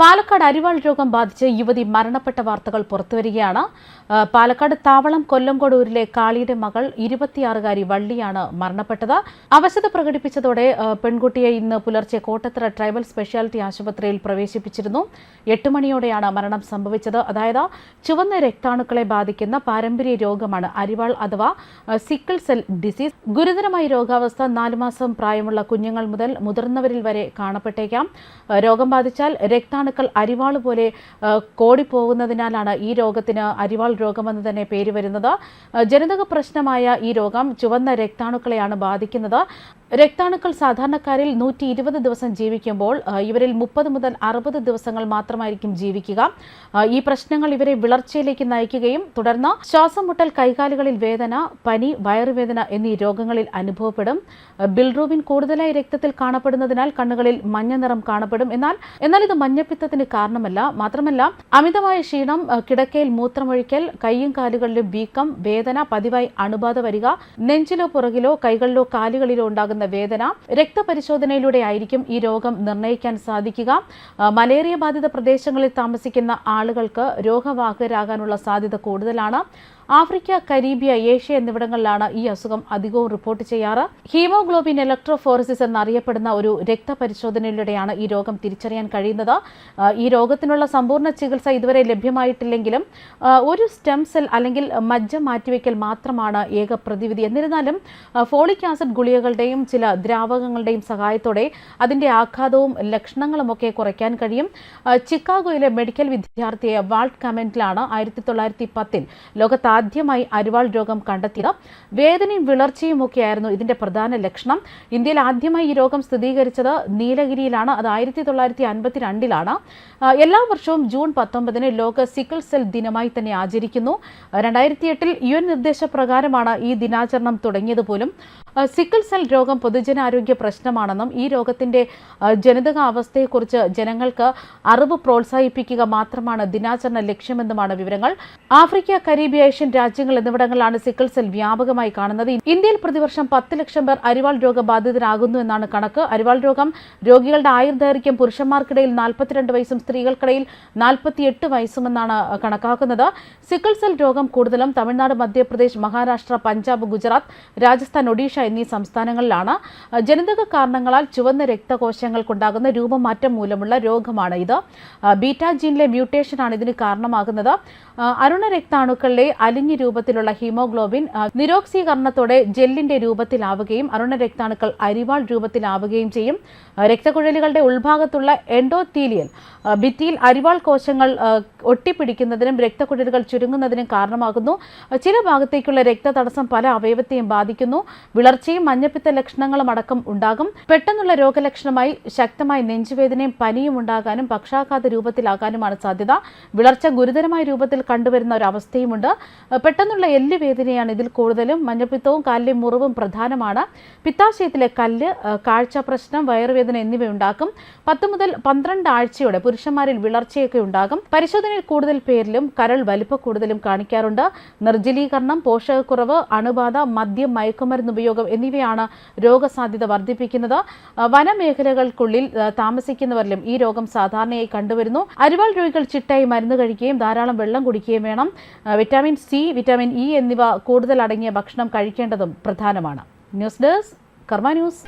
പാലക്കാട് അരിവാൾ രോഗം ബാധിച്ച് യുവതി മരണപ്പെട്ട വാർത്തകൾ പുറത്തുവരികയാണ്. പാലക്കാട് താവളം കൊല്ലംകോടൂരിലെ കാളിയുടെ മകൾ ഇരുപത്തിയാറുകാരി വള്ളിയാണ് മരണപ്പെട്ടത്. അവശത പ്രകടിപ്പിച്ചതോടെ പെൺകുട്ടിയെ ഇന്ന് പുലർച്ചെ കോട്ടത്തറ ട്രൈബൽ സ്പെഷ്യാലിറ്റി ആശുപത്രിയിൽ പ്രവേശിപ്പിച്ചിരുന്നു. എട്ട് മണിയോടെയാണ് മരണം സംഭവിച്ചത്. അതായത് ചുവന്ന രക്താണുക്കളെ ബാധിക്കുന്ന പാരമ്പര്യ രോഗമാണ് അരിവാൾ അഥവാ സിക്കിൾ സെൽ ഡിസീസ്. ഗുരുതരമായ രോഗാവസ്ഥ നാലു മാസം പ്രായമുള്ള കുഞ്ഞുങ്ങൾ മുതൽ മുതിർന്നവരിൽ വരെ കാണപ്പെട്ടേക്കാം. രോഗം ബാധിച്ചാൽ രക്താണുക്കൾ അരിവാൾ പോലെ കോടി കോടിപ്പോകുന്നതിനാലാണ് ഈ രോഗത്തിന് അരിവാൾ രോഗമെന്ന് തന്നെ പേര് വരുന്നത്. ജനിതക പ്രശ്നമായ ഈ രോഗം ചുവന്ന രക്താണുക്കളെയാണ് ബാധിക്കുന്നത്. രക്താണുക്കൾ സാധാരണക്കാരിൽ നൂറ്റി ഇരുപത് ദിവസം ജീവിക്കുമ്പോൾ ഇവരിൽ മുപ്പത് മുതൽ അറുപത് ദിവസങ്ങൾ മാത്രമായിരിക്കും ജീവിക്കുക. ഈ പ്രശ്നങ്ങൾ ഇവരെ വിളർച്ചയിലേക്ക് നയിക്കുകയും തുടർന്ന് ശ്വാസം മുട്ടൽ കൈകാലുകളിൽ വേദന പനി വയറുവേദന എന്നീ രോഗങ്ങളിൽ അനുഭവപ്പെടും. ബിൽറൂബിൻ കൂടുതലായി രക്തത്തിൽ കാണപ്പെടുന്നതിനാൽ കണ്ണുകളിൽ മഞ്ഞ നിറം കാണപ്പെടും. എന്നാൽ എന്നാൽ ഇത് മഞ്ഞപ്പിത്തത്തിന് കാരണമല്ല. മാത്രമല്ല അമിതമായ ക്ഷീണം കിടക്കയിൽ മൂത്രമൊഴിക്കൽ കൈയും കാലുകളിലും വീക്കം വേദന പതിവായി അണുബാധ വരിക നെഞ്ചിലോ പുറകിലോ കൈകളിലോ കാലുകളിലോ ഉണ്ടാകുന്ന വേദന രക്തപരിശോധനയിലൂടെ ആയിരിക്കും ഈ രോഗം നിർണയിക്കാൻ സാധിക്കുക. മലേറിയ ബാധിത പ്രദേശങ്ങളിൽ താമസിക്കുന്ന ആളുകൾക്ക് രോഗവാഹകരാകാനുള്ള സാധ്യത കൂടുതലാണ്. ആഫ്രിക്ക കരീബിയ ഏഷ്യ എന്നിവിടങ്ങളിലാണ് ഈ അസുഖം അധികവും റിപ്പോർട്ട് ചെയ്യാറ്. ഹീമോഗ്ലോബിൻ ഇലക്ട്രോഫോറസിസ് എന്നറിയപ്പെടുന്ന ഒരു രക്തപരിശോധനയിലൂടെയാണ് ഈ രോഗം തിരിച്ചറിയാൻ കഴിയുന്നത്. ഈ രോഗത്തിനുള്ള സമ്പൂർണ ചികിത്സ ഇതുവരെ ലഭ്യമായിട്ടില്ലെങ്കിലും ഒരു സ്റ്റെം സെൽ അല്ലെങ്കിൽ മജ്ജ മാറ്റിവെക്കൽ മാത്രമാണ് ഏക പ്രതിവിധി. എന്നിരുന്നാലും ഫോളിക് ആസിഡ് ഗുളികകളുടെയും ചില ദ്രാവകങ്ങളുടെയും സഹായത്തോടെ അതിന്റെ ആഘാതവും ലക്ഷണങ്ങളുമൊക്കെ കുറയ്ക്കാൻ കഴിയും. ചിക്കാഗോയിലെ മെഡിക്കൽ വിദ്യാർത്ഥിയെ വാൾട്ട് കമന്റിലാണ് ആയിരത്തി തൊള്ളായിരത്തി പത്തിൽ ലോകത്ത് ആദ്യമായി അരിവാൾ രോഗം കണ്ടെത്തിയത് വേദനയും വിളർച്ചയും ഒക്കെയായിരുന്നു ഇതിന്റെ പ്രധാന ലക്ഷണം. ഇന്ത്യയിൽ ആദ്യമായി ഈ രോഗം സ്ഥിരീകരിച്ചത് നീലഗിരിയിലാണ്. അത് ആയിരത്തി തൊള്ളായിരത്തി അൻപത്തിരണ്ടിലാണ് എല്ലാ വർഷവും ജൂൺ പത്തൊമ്പതിന് ലോക സിക്കിൾ സെൽ ദിനമായി തന്നെ ആചരിക്കുന്നു. രണ്ടായിരത്തി എട്ടിൽ യു എൻ നിർദ്ദേശപ്രകാരമാണ് ഈ ദിനാചരണം തുടങ്ങിയത് പോലും. സിക്കിൾ സെൽ രോഗം പൊതുജനാരോഗ്യ പ്രശ്നമാണെന്നും ഈ രോഗത്തിന്റെ ആ, ജനിതക അവസ്ഥയെക്കുറിച്ച് ജനങ്ങൾക്ക് അറിവ് പ്രോത്സാഹിപ്പിക്കുക മാത്രമാണ് ദിനാചരണ ലക്ഷ്യമെന്നുമാണ് വിവരങ്ങൾ. ആഫ്രിക്ക കരീബിയ ഏഷ്യൻ രാജ്യങ്ങൾ എന്നിവിടങ്ങളിലാണ് സിക്കിൾ സെൽ വ്യാപകമായി കാണുന്നത്. ഇന്ത്യയിൽ പ്രതിവർഷം പത്ത് ലക്ഷം പേർ അരിവാൾ രോഗബാധിതരാകുന്നു എന്നാണ് കണക്ക്. അരിവാൾ രോഗം രോഗികളുടെ ആയുർദൈർഘ്യം പുരുഷന്മാർക്കിടയിൽ നാൽപ്പത്തിരണ്ട് വയസ്സും സ്ത്രീകൾക്കിടയിൽ നാൽപ്പത്തിയെട്ട് വയസ്സുമെന്നാണ് കണക്കാക്കുന്നത്. സിക്കിൾ സെൽ രോഗം കൂടുതലും തമിഴ്നാട് മധ്യപ്രദേശ് മഹാരാഷ്ട്ര പഞ്ചാബ് ഗുജറാത്ത് രാജസ്ഥാൻ ഒഡീഷ എന്നീ സംസ്ഥാനങ്ങളിലാണ് ജനിതക കാരണങ്ങളാൽ ചുവന്ന രക്തകോശങ്ങൾക്കുണ്ടാകുന്ന രൂപമാറ്റം മൂലമുള്ള രോഗമാണ് ഇത്. ബീറ്റാ ജീനിലെ മ്യൂട്ടേഷനാണ് ഇതിന് കാരണമാകുന്നത്. അഹ് അരുണ രക്താണുക്കളിലെ അലിഞ്ഞ രൂപത്തിലുള്ള ഹീമോഗ്ലോബിൻ നിരോക്സീകരണത്തോടെ ജെല്ലിന്റെ രൂപത്തിലാവുകയും അരുണരക്താണുക്കൾ അരിവാൾ രൂപത്തിലാവുകയും ചെയ്യും. രക്തക്കുഴലുകളുടെ ഉൾഭാഗത്തുള്ള എൻഡോത്തീലിയൽ ഭിത്തിയിൽ അരിവാൾ കോശങ്ങൾ ഒട്ടിപ്പിടിക്കുന്നതിനും രക്തക്കുഴലുകൾ ചുരുങ്ങുന്നതിനും കാരണമാകുന്നു. ചില ഭാഗത്തേക്കുള്ള രക്തതടസ്സം പല അവയവത്തെയും ബാധിക്കുന്നു. വിളർച്ചയും മഞ്ഞപ്പിത്ത ലക്ഷണങ്ങളും അടക്കം ഉണ്ടാകും. പെട്ടെന്നുള്ള രോഗലക്ഷണമായി ശക്തമായ നെഞ്ചുവേദനയും പനിയും ഉണ്ടാകാനും പക്ഷാഘാത രൂപത്തിലാകാനുമാണ് സാധ്യത. വിളർച്ച ഗുരുതരമായ രൂപത്തിൽ കണ്ടുവരുന്ന ഒരു അവസ്ഥയുമുണ്ട് പെട്ടെന്നുള്ള എല്ല് വേദനയാണ് ഇതിൽ കൂടുതലും. മഞ്ഞപ്പിത്തവും കാലിലെ മുറിവും പ്രധാനമാണ്. പിത്താശയത്തിലെ കല്ല് കാഴ്ച പ്രശ്നം വയറുവേദന എന്നിവ ഉണ്ടാക്കും പത്ത് മുതൽ പന്ത്രണ്ട് ആഴ്ചയോടെ പുരുഷന്മാരിൽ വിളർച്ചയൊക്കെ ഉണ്ടാകും. പരിശോധനയിൽ കൂടുതൽ പേരിലും കരൾ വലിപ്പ കൂടുതലും കാണിക്കാറുണ്ട്. നിർജലീകരണം പോഷകക്കുറവ് അണുബാധ മദ്യം മയക്കുമരുന്ന് ഉപയോഗം എന്നിവയാണ് രോഗസാധ്യത വർദ്ധിപ്പിക്കുന്നത്. വനമേഖലകൾക്കുള്ളിൽ താമസിക്കുന്നവരിലും ഈ രോഗം സാധാരണയായി കണ്ടുവരുന്നു. അരിവാൾ രോഗികൾ ചിട്ടായി മരുന്ന് കഴിക്കുകയും ധാരാളം വെള്ളം കുടിക്കുകയും വേണം. വിറ്റാമിൻ സി വിറ്റാമിൻ ഇ എന്നിവ കൂടുതൽ അടങ്ങിയ ഭക്ഷണം കഴിക്കേണ്ടതും പ്രധാനമാണ്. News desk Karma news.